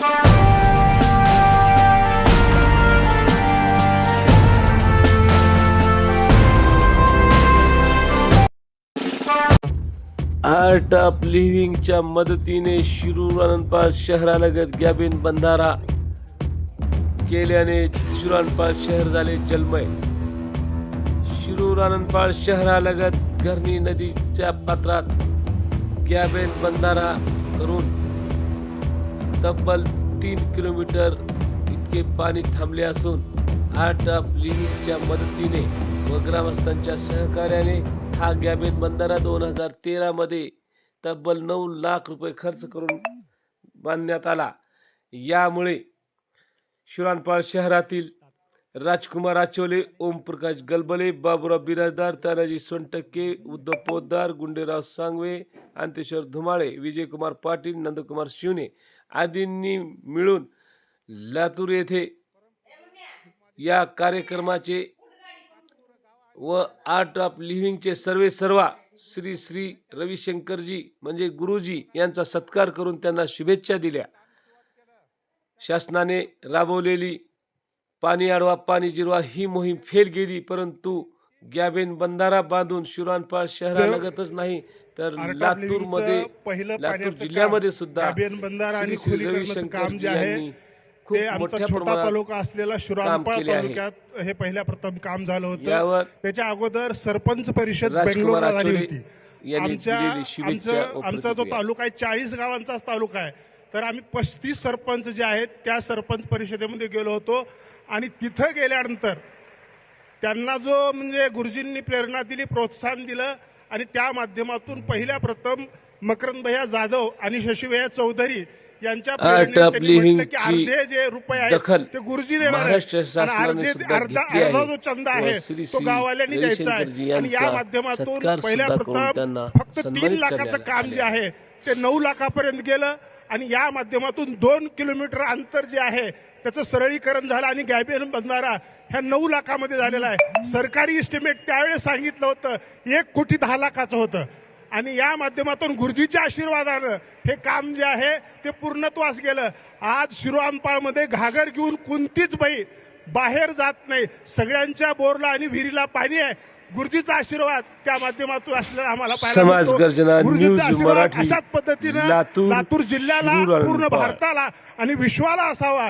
Art of लिव्हिंगच्या मदतीने शिरूर अनंतपाळ शहरालगत गॅबिन बंधारा केल्याने शिरूर अनंतपाळ शहर झाले जलमय. शिरूर अनंतपाळ शहरालगत घरणी नदीच्या पात्रात गॅबेन बंधारा करून तब्बल तीन किलोमीटर इतके पाणी थांबले असून आर्ट ऑफ लिव्हिंगच्या मदतीने व ग्रामस्थांच्या सहकार्याने हा गॅबेन बंधारा दोन हजार तेरामध्ये तब्बल नऊ लाख रुपये खर्च करून बांधण्यात आला. यामुळे शिराणपाळ शहरातील राजकुमार आचोले ओमप्रकाश गलबले बाबुराव बिराजदार तानाजी सोनटक्के उद्धव पोद्दार गुंडेराव सांगवे अंतेश्वर धुमाळे विजयकुमार पाटील नंदकुमार शिवने आदींनी मिळून लातूर येथे या कार्यक्रमाचे व आर्ट ऑफ लिव्हिंगचे सर्वे सर्वा श्री श्री रविशंकरजी म्हणजे गुरुजी यांचा सत्कार करून त्यांना शुभेच्छा दिल्या. शासनाने राबवलेली पाणी अडवा पाणी जिरवा ही मोहीम फेल गेली परंतु गॅबेन बंधारा बांधून शिराणपाळ शहरालगतच नाही तर लातूरमध्ये लातूर जिल्ह्यामध्ये सुद्धा काम जे आहे ते आमचा छोटा तालुका असलेला आहे. तालुक्यात हे पहिल्या प्रथम काम झालं होतं त्याच्या अगोदर सरपंच परिषद बेंगलोरला झाली होती आमच्या आमचं जो. तालुका आहे चाळीस गावांचाच तालुका आहे तर आम्ही पस्तीस सरपंच जे आहेत त्या सरपंच परिषदेमध्ये गेलो होतो. आणि तिथं गेल्यानंतर त्यांना जो म्हणजे गुरुजींनी प्रेरणा दिली प्रोत्साहन दिलं आणि त्या माध्यमातून पहिल्या प्रथम मकरंद भैया जाधव आणि शशीभैया चौधरी यांच्या अर्धे जे रुपये आहेत ते गुरुजी देणार अर्धे अर्धा. जो चंद आहे तो गाववाल्यांनी द्यायचा आहे. आणि या माध्यमातून पहिल्या प्रथम फक्त तीन लाखाचं काम जे आहे ते नऊ लाखापर्यंत गेलं. आणि या माध्यमातून दोन किलोमीटर अंतर जे आहे त्याचं सरळीकरण झालं आणि गॅबियन बंधारा ह्या नऊ लाखामध्ये झालेला आहे. सरकारी इस्टिमेट त्यावेळेस सांगितलं होतं एक कोटी दहा लाखाचं होतं. आणि या माध्यमातून गुरुजीच्या आशीर्वादानं हे काम जे आहे ते पूर्णत्वास गेलं. आज शिरोआंपाळमध्ये घागर घेऊन कोणतीच बाई बाहेर जात नाही. सगळ्यांच्या बोरला आणि विहिरीला पाणी आहे. गुरुजीचा आशीर्वाद त्या माध्यमातून असलेला आम्हाला पाहायला. गर्जना, गुरुजींचा आशीर्वाद अशाच पद्धतीनं लातूर, जिल्ह्याला पूर्ण. भारताला आणि विश्वाला असावा